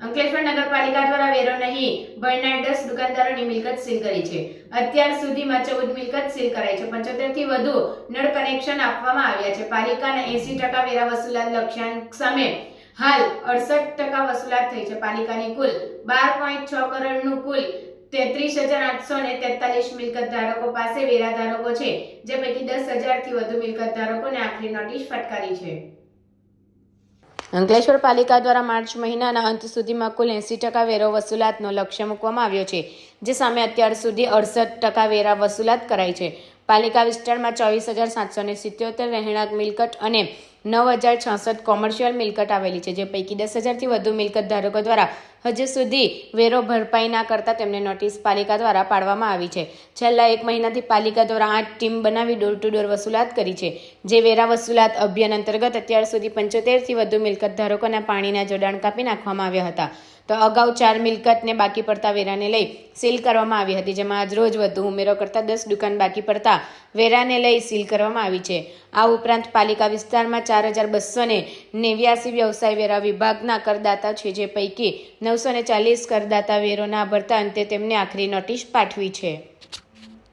અંકલેશ્વર નગરપાલિકા દ્વારા વેરો નહીં ભરનાર દસ દુકાનદારોની મિલકત સીલ કરી છે. અત્યાર સુધીમાં ચૌદ મિલકત સીલ કરાઈ છે. પંચોતેરથી વધુ નળ કનેક્શન આપવામાં આવ્યા છે. પાલિકાના એસી ટકા વેરા વસૂલાત લક્ષ્યાંક સામે હાલ અડસઠ ટકા વસૂલાત થઈ છે. પાલિકાની કુલ બાર પોઈન્ટ છ કરોડનું કુલ તેત્રીસ હજાર આઠસો ને તેતાલીસ મિલકત ધારકો પાસે વેરા ધારકો છે. જે પૈકી દસ હજારથી વધુ મિલકત ધારકોને આખરી નોટિસ ફટકારી છે. અંકલેશ્વર પાલિકા દ્વારા માર્ચ મહિનાના અંત સુધીમાં કુલ એંસી ટકા વેરો વસૂલાતનો લક્ષ્ય મૂકવામાં આવ્યો છે, જે સામે અત્યાર સુધી અડસઠ ટકા વેરા વસૂલાત કરાઈ છે. પાલિકા વિસ્તારમાં ચોવીસ હજાર સાતસો ને સિત્યોતેર રહેણાંક મિલકત અને નવ હજાર છસઠ કોમર્શિયલ મિલકત આવેલી છે, જે પૈકી દસ હજારથી વધુ મિલકત ધારકો દ્વારા હજુ સુધી વેરો ભરપાઈ ના કરતા તેમને નોટિસ પાલિકા દ્વારા પાડવામાં આવી છે. છેલ્લા એક મહિનાથી પાલિકા દ્વારા આઠ ટીમ બનાવી ડોર ટુ ડોર વસૂલાત કરી છે. જે વેરા વસૂલાત અભિયાન અંતર્ગત અત્યાર સુધી પંચોતેરથી વધુ મિલકત ધારકોના પાણીના જોડાણ કાપી નાખવામાં આવ્યા હતા. તો અગાઉ ચાર મિલકતને બાકી પડતા વેરાને લઈ સીલ કરવામાં આવી હતી, જેમાં આજ રોજ વધુ ઉમેરો કરતા દસ દુકાન બાકી પડતા વેરાને લઈ સીલ કરવામાં આવી છે. આ ઉપરાંત પાલિકા વિસ્તારમાં ચાર હજાર બસો ને નેવ્યાસી વ્યવસાય વેરા વિભાગના કરદાતા છે, જે પૈકી નવસો ને ચાલીસ કરદાતા વેરોના ભરતા અંતે તેમને આખરી નોટિસ પાઠવી છે.